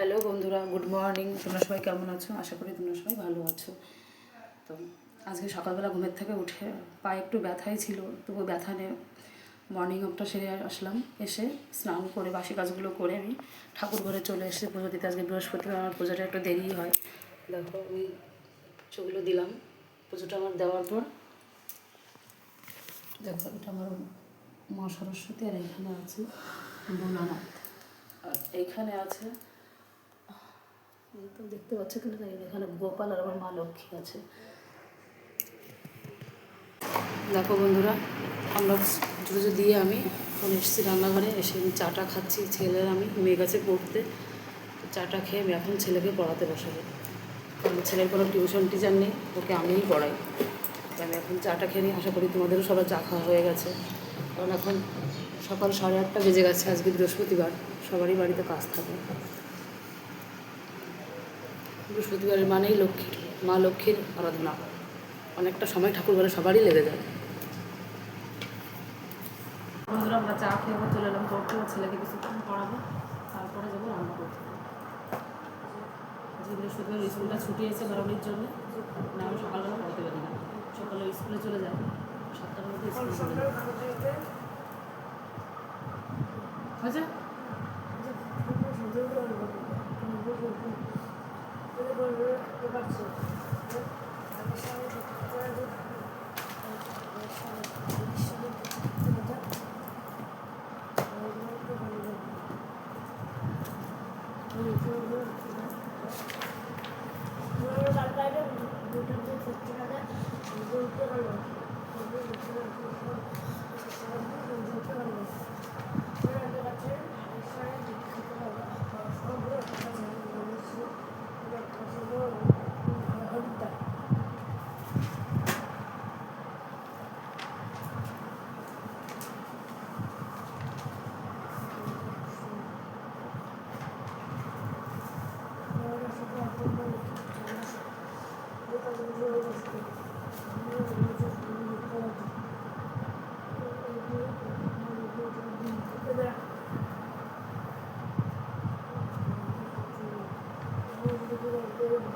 Hello বন্ধুরা, good morning. তোমরা সবাই কেমন আছো? আশা করি তোমরা সবাই ভালো আছো। তো আজকে সকালবেলা ঘুমের থেকে উঠে পায়ে একটু ব্যথাই ছিল তবু ব্যথা নিয়ে মর্নিং ওয়াকটা সেরে আসলাম। এসে স্নান করে বাসি কাজগুলো করে আমি ঠাকুর ঘরে চলে এসে পুজো দিতে। আজকে বৃহস্পতিবার, আমার পুজোটা একটু দেরি হয়। দেখো আমি চোখগুলো দিলাম পুজোটা আমার দেওয়ার পর। দেখো, এটা আমার মা সরস্বতী আর এখানে আছে বোনানাথ। আর এইখানে আছে দেখতে পাচ্ছ এখানে গোপাল আর আমার মা লক্ষ্মী আছে। দেখো বন্ধুরা, আমরা পুজো দিয়ে আমি এখন এসেছি রান্নাঘরে, এসে আমি চাটা খাচ্ছি, ছেলের আমি মেয়ে গেছে পড়তে। চাটা খেয়ে আমি এখন ছেলেকে পড়াতে বসাবো। কারণ ছেলের কোনো টিউশন টিচার নেই, ওকে আমিই পড়াই। আমি এখন চাটা খেয়ে নিই, আশা করি তোমাদেরও সবার চা খাওয়া হয়ে গেছে। কারণ এখন সকাল সাড়ে আটটা বেজে গেছে, আজকে বৃহস্পতিবার, সবারই বাড়িতে কাজ থাকে। বৃহস্পতিবারের মানেই লক্ষ্মী, মা লক্ষ্মীর আরাধনা। অনেকটা সময় ঠাকুর ঘরে সবারই লেগে যায়। বন্ধুরা, আমরা চা খেয়ে চলে এলাম পড়তে ছেলেকে কিছুক্ষণ পড়াবো, তারপরে যাব রান্না করতে। আজকে বৃহস্পতিবার স্কুলটা ছুটি আছে বারোনির জন্য, না আমি সকালবেলা পড়তে পারি না। সকালে স্কুলে চলে যাই সাতটার মধ্যে যাই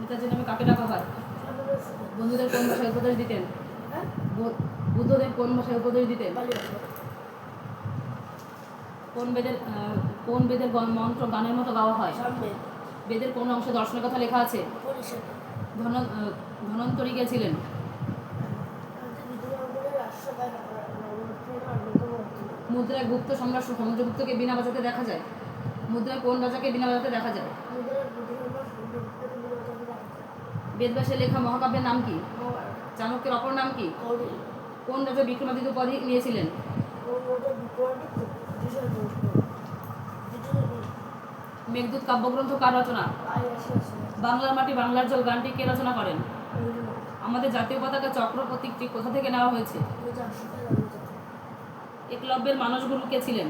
নেতাজির নামে কাকে ডাকা হয়? বন্ধুদের কোন ভাষায় উপদেশ দিতেন? বুদ্ধদেব কোন ভাষায় উপদেশ দিতেন? কোন বেদের কোন বেদের মন্ত্র গানের মতো গাওয়া হয়? বেদের কোন অংশে দর্শনের কথা লেখা আছে? ধন আহ, ধন্বন্তরী কে ছিলেন মুদ্রায় গুপ্ত সম্রাট সমুদ্রগুপ্তকে বিনা বাজাতে দেখা যায়? মুদ্রায় কোন রাজাকে বিনা বাজাতে দেখা যায়? বেদব্যাসের লেখা মহাকাব্যের নাম কি? চাণক্যের অপর নাম কি? কোন রাজা বিক্রমাদিত্য উপাধি নিয়েছিলেন? মেঘদূত কাব্যগ্রন্থ কার রচনা? বাংলার মাটি বাংলার জল গানটি কে রচনা করেন? আমাদের জাতীয় পতাকা চক্র প্রতীকটি কোথা থেকে নেওয়া হয়েছে? একলব্যের মানসগুরু কে ছিলেন?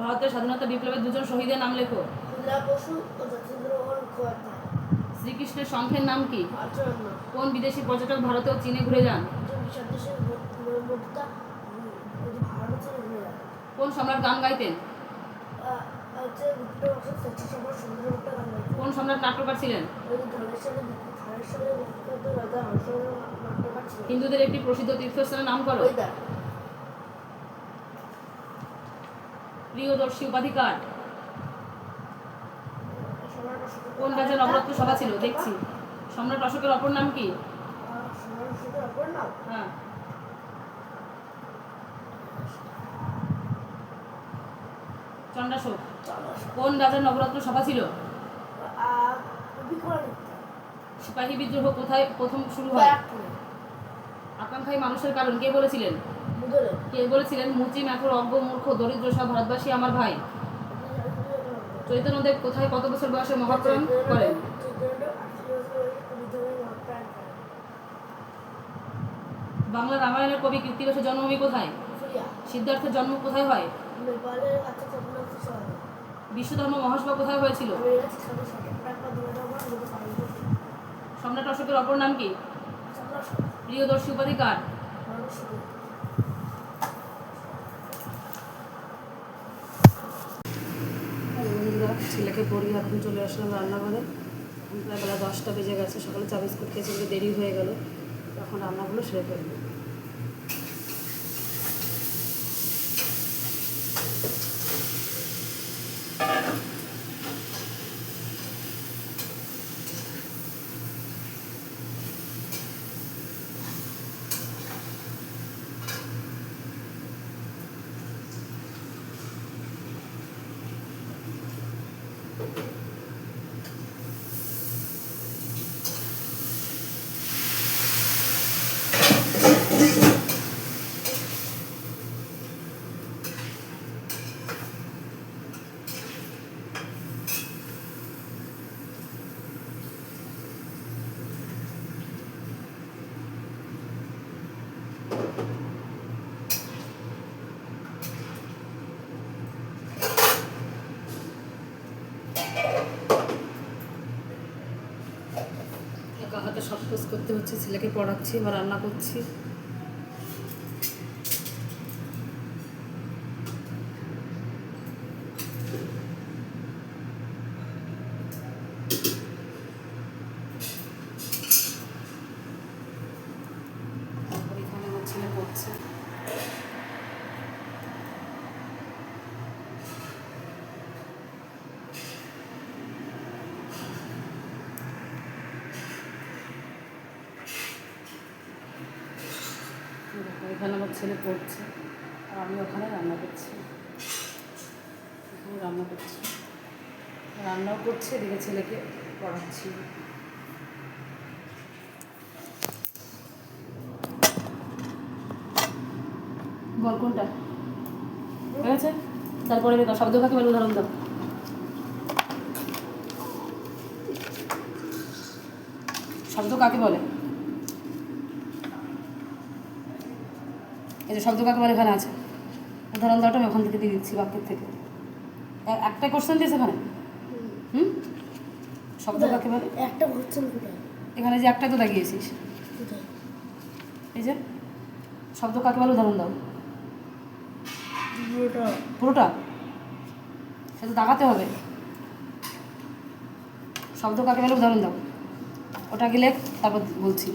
ভারতের স্বাধীনতা বিপ্লবের দুজন শহীদের নাম লেখো। শ্রীকৃষ্ণের শঙ্খের নাম কি? কোন বিদেশি পর্যটক ভারতে ও চীনে ঘুরে যান? কোন সম্রাট গান গাইতেন? কোন সম্রাট নাট্যকার ছিলেন? হিন্দুদের একটি প্রসিদ্ধ তীর্থস্থানের নাম করো। প্রিয়দর্শী উপাধিকার। কোন রাজা নবরত্ন সভা ছিল? দেখছি। সম্রাট অশোকের অপর নাম কি? হ্যাঁ। চণ্ডাশোক কোন রাজার নবরত্ন সভা ছিল? সিপাহী বিদ্রোহ কোথায় প্রথম শুরু হয়? আকাঙ্ক্ষায় মানুষের কারণ কে বলেছিলেন? কে বলেছিলেন মুচি ম্যাথর অজ্ঞ মূর্খ দরিদ্র সব ভারতবাসী আমার ভাই। চৈতন্যদেব কোথায় কত বছর বয়সে মহাপ্রাণ করেন বাংলা রামায়ণের কবি কৃত্তিবাসের জন্মভূমি কোথায়? সিদ্ধার্থের জন্ম কোথায় হয়? বিশ্বধর্ম মহাসভা কোথায় হয়েছিল? সম্রাট অশোকের অপর নাম কি? প্রিয়দর্শী উপাধি কার বন্ধুরা ছেলেকে পড়ি এখন চলে আসলাম রান্নাঘরে। প্রায় বেলা দশটা বেজে গেছে, সকালে চা বিস্কুট খেয়েছি দেরি হয়ে গেল। এখন রান্নাগুলো সেরে ফেলব। Amén. হাতে সব কাজ করতে হচ্ছে ছেলেকে পড়াচ্ছি বা রান্না করছি তারপর এখানে আমার ছেলে পড়ছে এখানে আমার ছেলে পড়ছে আর আমি ওখানে রান্না করছি। রান্না করছি। রান্নাও করছি, এদিকে ছেলেকে পড়াচ্ছি। বল কোনটা? ঠিক আছে তারপরে দেখো, শব্দ কাকে বলে উদাহরণ দাও। শব্দ কাকে বলে? এই যে শব্দ কাকে বলে? এখানে আছে। উদাহরণ দাওটা আমি ওখান থেকে দিয়ে দিচ্ছি বাক্যের থেকে। একটা কোশ্চেন দিয়েছে এখানে হুম? শব্দ কাকে বলে? একটা কোথায়? এখানে যে একটা তো দাগিয়েছিস কোথায়? এই যে শব্দ কাকে বলে উদাহরণ দাও। পুরোটা। পুরোটা? সেটা দাগাতে হবে। শব্দ কাকে বলে উদাহরণ দাও। ওটা গেলে তারপর বলছি।